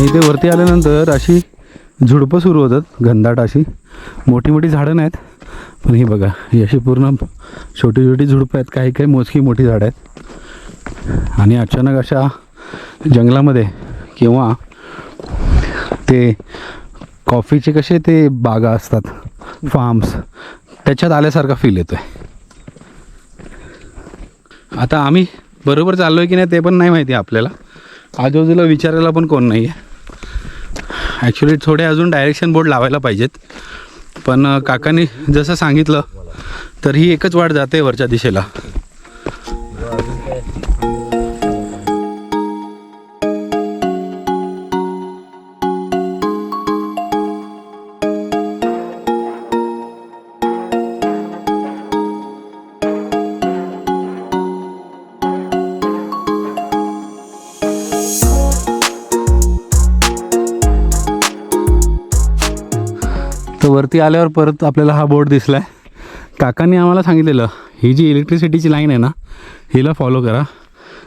इथे वरती आल्यानंतर अशी झुडपं सुरू होतात घनदाट अशी. मोठी मोठी झाडं नाहीत पण ही बघा ही अशी पूर्ण छोटी छोटी झुडपं आहेत काही काही मोजकी मोठी झाडं आहेत. आणि अचानक अशा जंगलामध्ये किंवा ते कॉफीचे कसे ते बागा असतात फार्म्स त्याच्यात आल्यासारखा फील येतो आहे आता आम्ही बरोबर चाललो आहे की नाही ते पण नाही माहिती आपल्याला. आजूबाजूला विचारायला पण कोण नाही आहे ॲक्च्युली थोडे अजून डायरेक्शन बोर्ड लावायला पाहिजेत. पण काकांनी जसं सांगितलं तर ही एकच वाट जाते वरच्या दिशेला. वरती आल्यावर परत आपल्याला हा बोर्ड दिसला आहे काकांनी आम्हाला सांगितलेलं ही जी इलेक्ट्रिसिटीची लाईन आहे ना हिला फॉलो करा.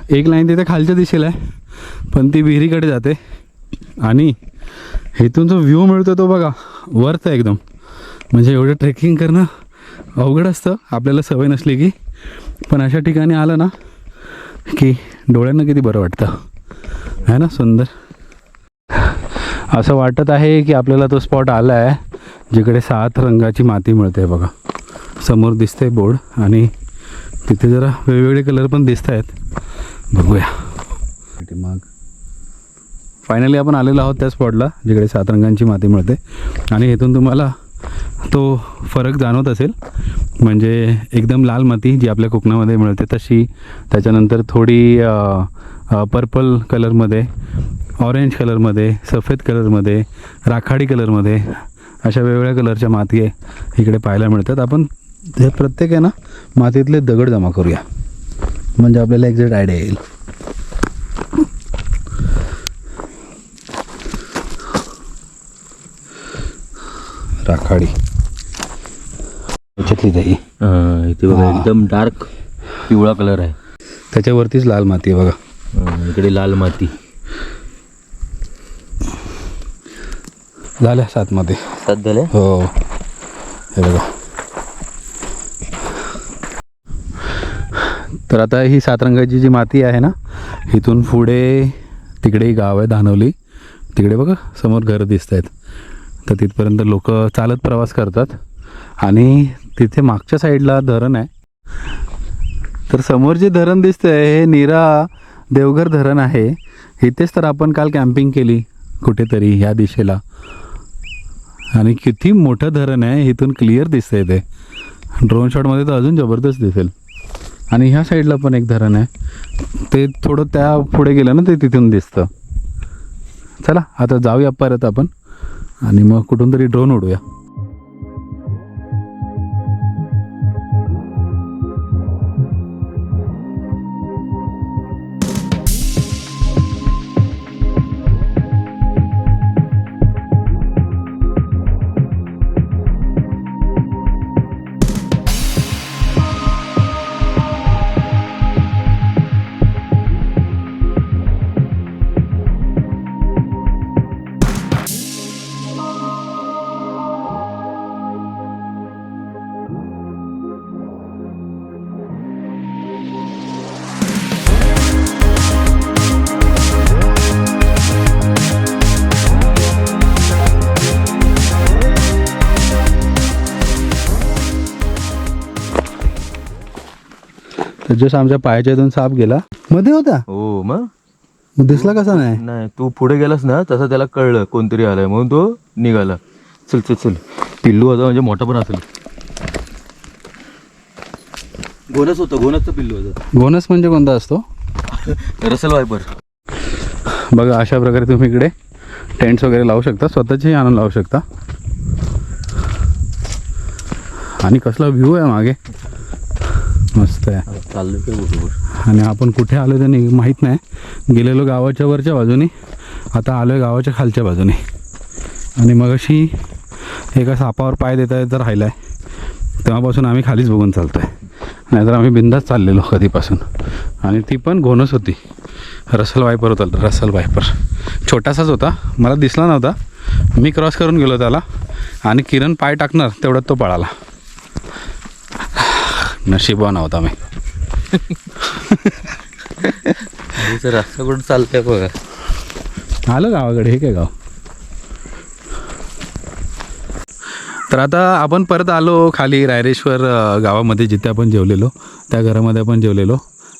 एक लाईन तिथे खालच्या दिशेला आहे पण ती विहिरीकडे जाते. आणि इथून जो व्ह्यू मिळतो तो बघा वरचा एकदम. म्हणजे एवढं ट्रेकिंग करणं अवघड असतं आपल्याला सवय नसली की. पण अशा ठिकाणी आलं ना की डोळ्यांना किती बरं वाटतं. आहे ना सुंदर? असं वाटत आहे की आपल्याला तो स्पॉट आला आहे जिकडे सात रंगाची माती मिळते बघा. समोर दिसतंय बोर्ड आणि तिथे जरा वेगवेगळे कलर पण दिसत आहेत बघूया. मग. फायनली आपण आलेलो आहोत त्या स्पॉटला जिकडे सात रंगांची माती मिळते. आणि इथून तुम्हाला तो फरक जाणवत असेल. म्हणजे एकदम लाल माती जी आपल्या कोकणामध्ये मिळते तशी. त्याच्यानंतर थोडी पर्पल कलरमध्ये ऑरेंज कलरमध्ये सफेद कलरमध्ये राखाडी कलरमध्ये अशा वेगवेगळ्या कलरच्या माती आहे इकडे पाहायला मिळतात. आपण हे प्रत्येक आहे ना मातीतले दगड जमा करूया. म्हणजे आपल्याला एक्झॅक्ट आयडिया येईल. राखाडी. याच्यातली दही. हा, इथे बघा. एकदम डार्क पिवळा कलर आहे. त्याच्यावरतीच लाल माती आहे बघा. इकडे लाल माती. झाल्या सात माती सात झाले? हो. हे बघा. तर आता ही सात रंगाची जी माती आहे ना इथून पुढे तिकडे गाव आहे धानवली. तिकडे बघा समोर घरं दिसत आहेत तर तिथपर्यंत लोक चालत प्रवास करतात. आणि तिथे मागच्या साईडला धरण आहे. तर समोर जे धरण दिसतंय हे नीरा देवघर धरण आहे. इथेच तर आपण काल कॅम्पिंग केली कुठेतरी ह्या दिशेला. आणि किती मोठं धरण आहे इथून क्लिअर दिसतंय ते. ड्रोन शॉटमध्ये तर अजून जबरदस्त दिसेल. आणि ह्या साईडला पण एक धरण आहे. ते थोडं त्या पुढे गेलं ना ते तिथून दिसतं. चला आता जाऊया परत आपण. आणि मग कुठून तरी ड्रोन उडूया. तर जसं आमच्या पायाच्या इथून साप गेला. मध्ये होता? हो मग? मग दिसला कसा नाही? नाही तू पुढे गेलास ना तसं त्याला कळलं कोणतरी आलंय म्हणून तो निघाला. चल चल चल. पिल्लू होता म्हणजे मोठा पण असेल. गोनस होतं गोनसचं पिल्लू होतं. घोणस म्हणजे कोणता असतो? Russell viper. बघा अशा प्रकारे तुम्ही इकडे टेंट्स वगैरे लावू शकता स्वतःचेही आणून लावू शकता. आणि कसला व्ह्यू आहे मागे. मस्त आहे. चाललं काय बरोबर आणि आपण कुठे आलो ते नाही माहीत नाही. गेलेलो गावाच्या वरच्या बाजूने. आता आलो आहे गावाच्या खालच्या बाजूने. आणि मग अशी एका सापावर पाय देता येत राहिला आहे तेव्हापासून आम्ही खालीच बघून चालतो आहे नाहीतर आम्ही बिंदाच चाललेलो कधीपासून. आणि ती पण घोणस होती. रसल वायपर होता रसल वायपर. छोटासाच होता. मला दिसला नव्हता. मी क्रॉस करून गेलो त्याला. आणि किरण पाय टाकणार तेवढ्यात तो पळाला. नशिबवान होता मी नदीचा रस्ता कुठं चालतंय बघा. आलं गावाकडे हे काय गाव? तर आता आपण परत आलो खाली रायरेश्वर अ, गावामध्ये जिथे आपण जेवलेलो त्या घरामध्ये आपण जेवलेलो.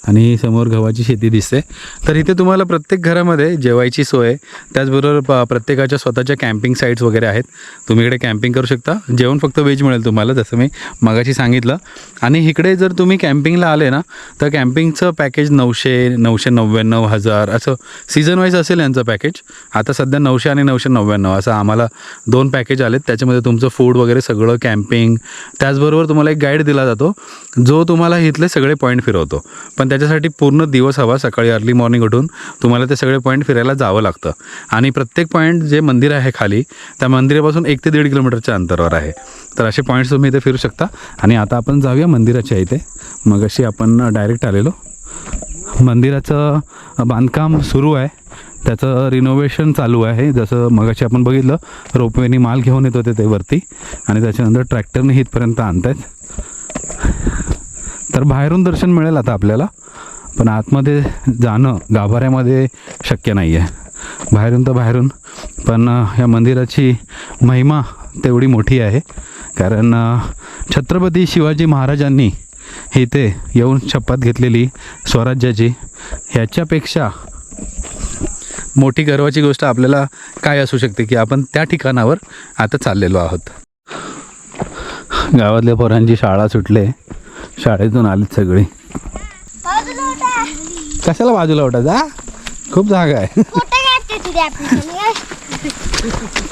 आणि समोर गव्हाची शेती दिसते. तर इथे तुम्हाला प्रत्येक घरामध्ये जेवायची सोय त्याचबरोबर प प्रत्येकाच्या स्वतःच्या कॅम्पिंग साईट्स वगैरे आहेत. तुम्ही इकडे कॅम्पिंग करू शकता. जेवण फक्त व्हेज मिळेल तुम्हाला जसं मी मगाशी सांगितलं. आणि इकडे जर तुम्ही कॅम्पिंगला आले ना तर कॅम्पिंगचं पॅकेज नऊशे नऊशे नव्याण्णव हजार असं सीझन वाईज असेल यांचं पॅकेज आता सध्या नऊशे आणि नऊशे नव्याण्णव असं आम्हाला दोन पॅकेज आलेत. त्याच्यामध्ये तुमचं फूड वगैरे सगळं कॅम्पिंग त्याचबरोबर तुम्हाला एक गाईड दिला जातो जो तुम्हाला इथले सगळे पॉईंट फिरवतो. पण त्याच्यासाठी पूर्ण दिवस हवा सकाळी अर्ली मॉर्निंग उठून. तुम्हाला ते सगळे पॉईंट फिरायला जावं लागतं. आणि प्रत्येक पॉईंट जे मंदिर आहे खाली त्या मंदिरापासून एक ते दीड किलोमीटरच्या अंतरावर आहे. तर असे पॉईंट्स तुम्ही इथे फिरू शकता. आणि आता आपण जाऊया मंदिराच्या इथे. मग अशी आपण डायरेक्ट आलेलो. मंदिराचं बांधकाम सुरू आहे. त्याचं रिनोव्हेशन चालू आहे. जसं मगाशी आपण बघितलं रोपवेनी माल घेऊन येत होते ते वरती. आणि त्याच्यानंतर ट्रॅक्टरने इथपर्यंत आणत तर बाहेरून दर्शन मिळेल आता आपल्याला. पण आतमध्ये जाणं गाभाऱ्यामध्ये शक्य नाही आहे बाहेरून तर बाहेरून पण या मंदिराची महिमा तेवढी मोठी आहे. कारण छत्रपती शिवाजी महाराजांनी इथे येऊन शपथ घेतलेली स्वराज्याची ह्याच्यापेक्षा मोठी गर्वाची गोष्ट आपल्याला काय असू शकते की आपण त्या ठिकाणावर आता चाललेलो आहोत. गावातल्या पोरांची शाळा सुटले. शाळेतून आलीत सगळी. कशाला बाजूला उठा जा खूप जागा आहे.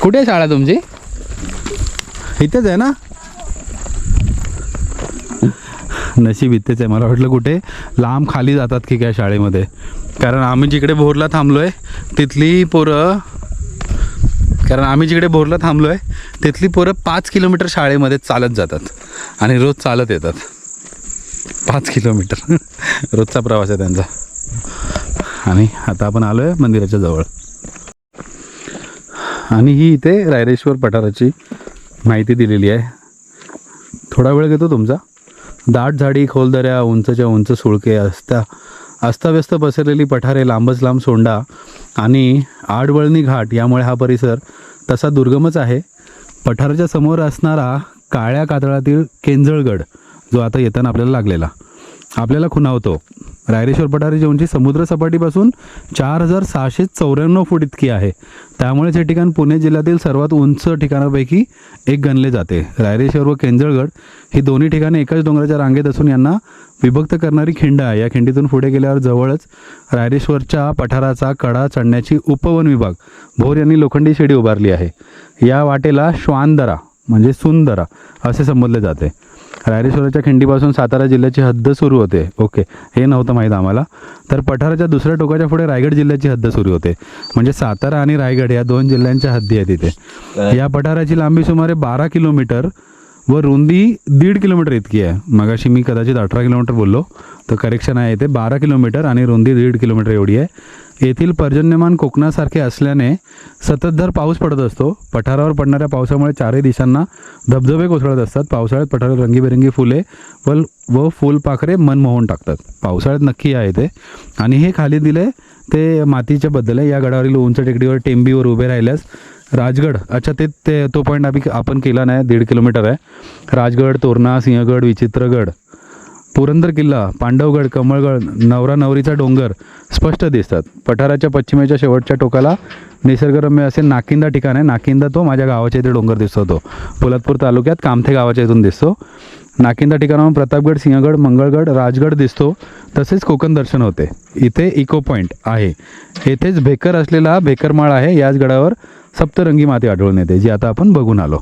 कुठे शाळा तुमची? इथेच आहे ना? नशीब इथेच आहे. मला वाटलं कुठे? लांब खाली जातात की काय शाळेमध्ये. कारण आम्ही जिकडे भोरला थांबलो आहे तिथली पोरं कारण आम्ही जिकडे भोरला थांबलो आहे तिथली पोरं पाच किलोमीटर शाळेमध्ये चालत जातात. आणि रोज चालत येतात. पाच किलोमीटर. रोजचा प्रवास आहे त्यांचा. आणि आता आपण आलो आहे मंदिराच्या जवळ. आणि ही इथे रायरेश्वर पठाराची माहिती दिलेली आहे. थोडा वेळ घेतो तुमचा. दाट झाडी खोलदऱ्या उंचच्या उंच सुळके असता अस्ताव्यस्त पसरलेली पठारे लांबच लांब सोंडा आणि आडवळणी घाट यामुळे हा परिसर तसा दुर्गमच आहे. पठाराच्या समोर असणारा काळ्या कातळातील केंजळगड जो आता येताना आपल्याला लागलेला आपल्याला खुणावतो. रायरेश्वर पठाराची उंची समुद्रसपाटीपासून चार हजार सहाशे चौऱ्याण्णव फूट इतकी आहे. त्यामुळेच हे ठिकाण पुणे जिल्ह्यातील सर्वात उंच ठिकाणापैकी एक गणले जाते. रायरेश्वर व केंजळगड ही दोन्ही ठिकाणे एकाच डोंगराच्या रांगेत असून यांना विभक्त करणारी खिंड आहे. या खिंडीतून पुढे गेल्यावर जवळच रायरेश्वरच्या पठाराचा कडा चढण्याची उपवन विभाग भोर यांनी लोखंडी शिडी उभारली आहे. या वाटेला श्वानदरा म्हणजे सुंदरा असे संबोधले जाते. रायरेश्वराच्या खिंडीपासून सातारा जिल्ह्याची हद्द सुरू होते. ओके. हे नव्हतं माहीत आम्हाला. तर पठाराच्या दुसऱ्या टोकाच्या पुढे रायगड जिल्ह्याची हद्द सुरू होते. म्हणजे सातारा आणि रायगड या दोन जिल्ह्यांच्या हद्दी आहेत तिथे या पठाराची लांबी सुमारे बारा किलोमीटर व रुंदी दीड किलोमीटर इतकी आहे. मगाशी मी कदाचित अठरा किलोमीटर बोललो. तर करेक्शन आहे इथे. बारा किलोमीटर आणि रुंदी दीड किलोमीटर एवढी आहे. येथील पर्जन्यमान कोकणासारखे असल्याने सततधार पाऊस पडत असतो. पठारावर पडणाऱ्या पावसामुळे चारही दिशांना धबधबे कोसळत असतात. पावसाळ्यात पठारावर रंगीबेरंगी फुले व व फुलपाखरे मन मोहून टाकतात. पावसाळ्यात नक्की आहे ते आणि हे खाली दिले ते मातीच्या बद्दल आहे या गडावरील उंच टेकडीवर टेंबीवर उभे राहिल्यास राजगड अच्छा ते ते तो पॉईंट आम्ही आपण केला नाही दीड किलोमीटर आहे. राजगड तोरणा सिंहगड विचित्रगड पुरंदर किल्ला पांडवगड कमळगड नवरा नवरीचा डोंगर स्पष्ट दिसतात. पठाराच्या पश्चिमेच्या शेवटच्या टोकाला निसर्गरम्य असे नाकिंदा ठिकाण आहे. नाकिंदा तो माझ्या गावाच्या इथे डोंगर दिसतो. तो पोलादपूर तालुक्यात कामथे गावाच्या इथून दिसतो. नाकिंदा ठिकाणाहून प्रतापगड सिंहगड मंगळगड राजगड दिसतो. तसेच कोकण दर्शन होते. इथे इको पॉईंट आहे. येथेच भेकर असलेला भेकरमाळ आहे. याच गडावर सप्तरंगी माती आढळून येते जी आता आपण बघून आलो.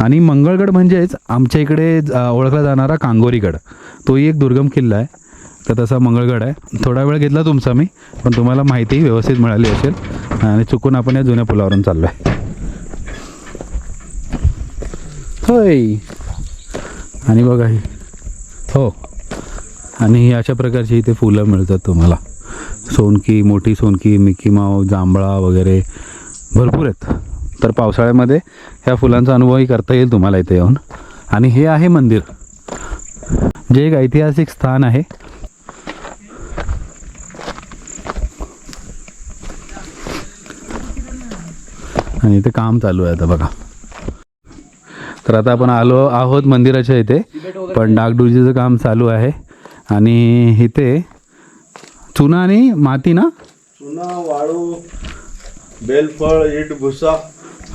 आणि मंगळगड म्हणजेच आमच्या इकडे ओळखला जाणारा कांगोरीगड. तोही एक दुर्गम किल्ला आहे. तर तसा मंगळगड आहे. थोडा वेळ घेतला तुमचा मी पण तुम्हाला माहिती व्यवस्थित मिळाली असेल. आणि चुकून आपण या जुन्या पुलावरून चाललो आहे होय. आणि बघा ही. हो. आणि ही अशा प्रकारची इथे फुलं मिळतात तुम्हाला. सोनकी मोठी सोनकी मिकी माव जांभळा वगैरे भरपूर आहेत. तर पावसाळ्यामध्ये ह्या फुलांचा अनुभवही करता येईल तुम्हाला इथे येऊन. आणि हे आहे मंदिर. जे एक ऐतिहासिक स्थान आहे. आणि इथे काम चालू आहे आता बघा. तर आता आपण आलो आहोत मंदिराच्या इथे पण डागडुजीचं काम चालू आहे. आणि इथे चुना आणि माती ना? चुना वाळू बेलफळ इट भुसा.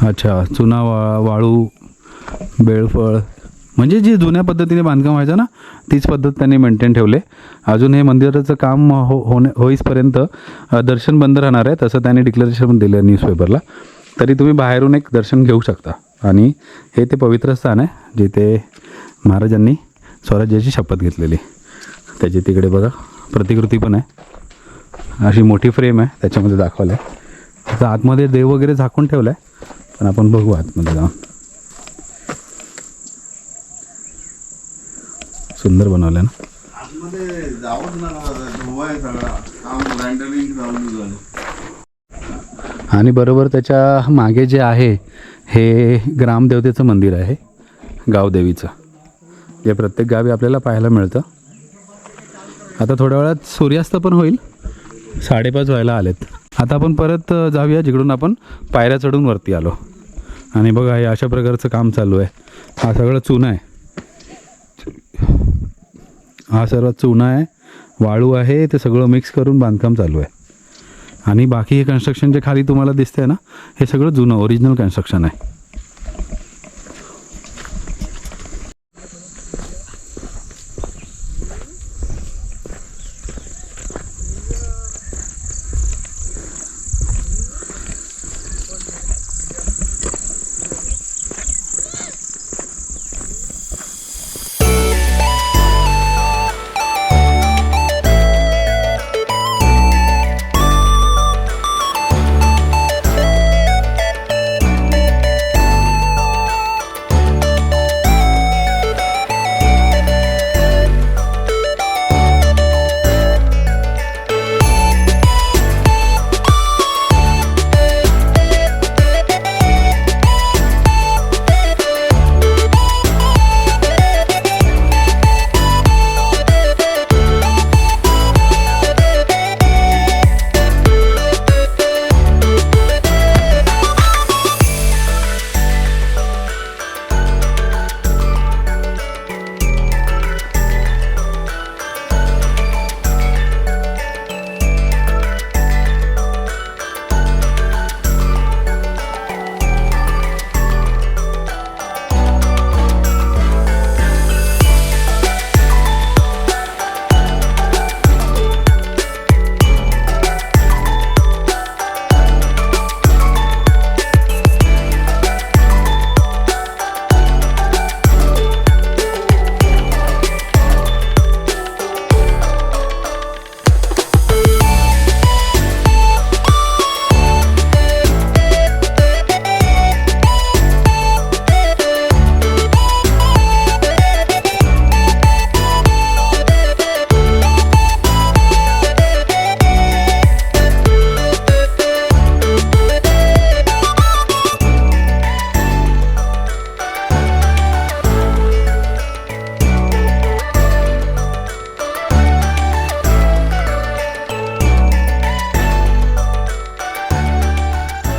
अच्छा चुना वा वाळू बेळफळ म्हणजे जी जुन्या पद्धतीने बांधकाम व्हायचं ना तीच पद्धत त्यांनी मेंटेन ठेवले. अजून हे मंदिराचं काम हो होणे होईसपर्यंत दर्शन बंद राहणार आहे तसं त्यांनी डिक्लरेशन पण दिलं न्यूजपेपरला तरी तुम्ही बाहेरून एक दर्शन घेऊ शकता. आणि हे ते पवित्र स्थान आहे जिथे महाराजांनी स्वराज्याची शपथ घेतलेली. त्याची तिकडे बघा प्रतिकृती पण आहे. अशी मोठी फ्रेम आहे त्याच्यामध्ये दाखवलं आहे आतमध्ये देव वगैरे झाकून ठेवलं आहे पण आपण बघू आतमध्ये जाऊन. सुंदर बनवलं ना. आतमध्ये जावंच ना धुवाय सगळा. काम रँडरिंग चालू झालं. आणि बरोबर त्याच्यामागे जे आहे हे ग्रामदेवतेचं मंदिर आहे गावदेवीचं जे प्रत्येक गावी आपल्याला पाहायला मिळतं. आता थोड्या वेळात सूर्यास्त पण होईल. साडेपाच व्हायला आलेत. आता आपण परत जाऊया जिकडून आपण पायऱ्या चढून वरती आलो. आणि बघा हे अशा प्रकारचं काम चालू आहे. हा सगळं चुना आहे. हा सर्व चुना आहे वाळू आहे ते सगळं मिक्स करून बांधकाम चालू आहे. आणि बाकी हे कन्स्ट्रक्शन जे खाली तुम्हाला दिसतंय ना हे सगळं जुनं ओरिजिनल कन्स्ट्रक्शन आहे.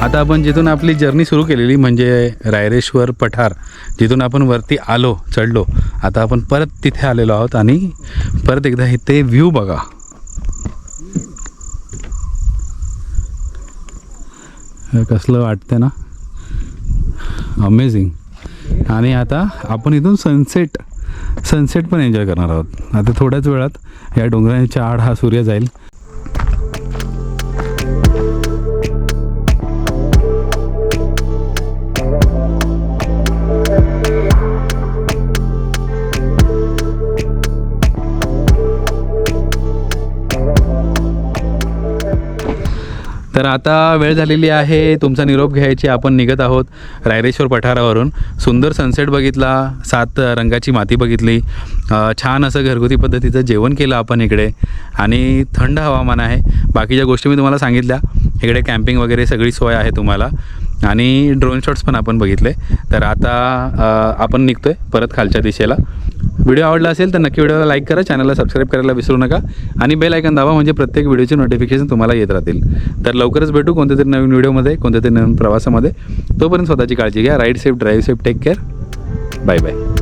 आता आपण जिथून आपली जर्नी सुरू केलेली म्हणजे रायरेश्वर पठार जिथून आपण वरती आलो चढलो आता आपण परत तिथे आलेलो आहोत आणि परत एकदा इथे व्ह्यू बघा. कसलं वाटतं ना? अमेझिंग आणि आता आपण इथून सनसेट सनसेट पण एन्जॉय करणार आहोत. आता थोड्याच वेळात या डोंगरांच्या आड हा सूर्य जाईल. तर आता वेळ झालेली आहे तुमचा निरोप घ्यायची. आपण निघत आहोत रायरेश्वर पठारावरून. सुंदर सनसेट बघितला सात रंगाची माती बघितली. छान असं घरगुती पद्धतीचं जेवण केलं आपण इकडे. आणि थंड हवामान आहे. बाकीच्या गोष्टी मी तुम्हाला सांगितल्या. इकडे कॅम्पिंग वगैरे सगळी सोय आहे तुम्हाला. आणि ड्रोन शॉट्स पण आपण बघितले. तर आता आपण आपण निघतोय परत खालच्या दिशेला. व्हिडिओ आवडला असेल तर नक्की व्हिडिओला लाईक करा चॅनलला सबस्क्राईब करायला विसरू नका आणि बेल आयकन दाबा म्हणजे प्रत्येक व्हिडिओचे नोटिफिकेशन तुम्हाला येत राहतील. तर लवकरच भेटू कोणत्या तरी नवीन व्हिडिओमध्ये कोणत्या तरी नवीन प्रवासामध्ये. तोपर्यंत स्वतःची काळजी घ्या ride safe drive safe take care bye bye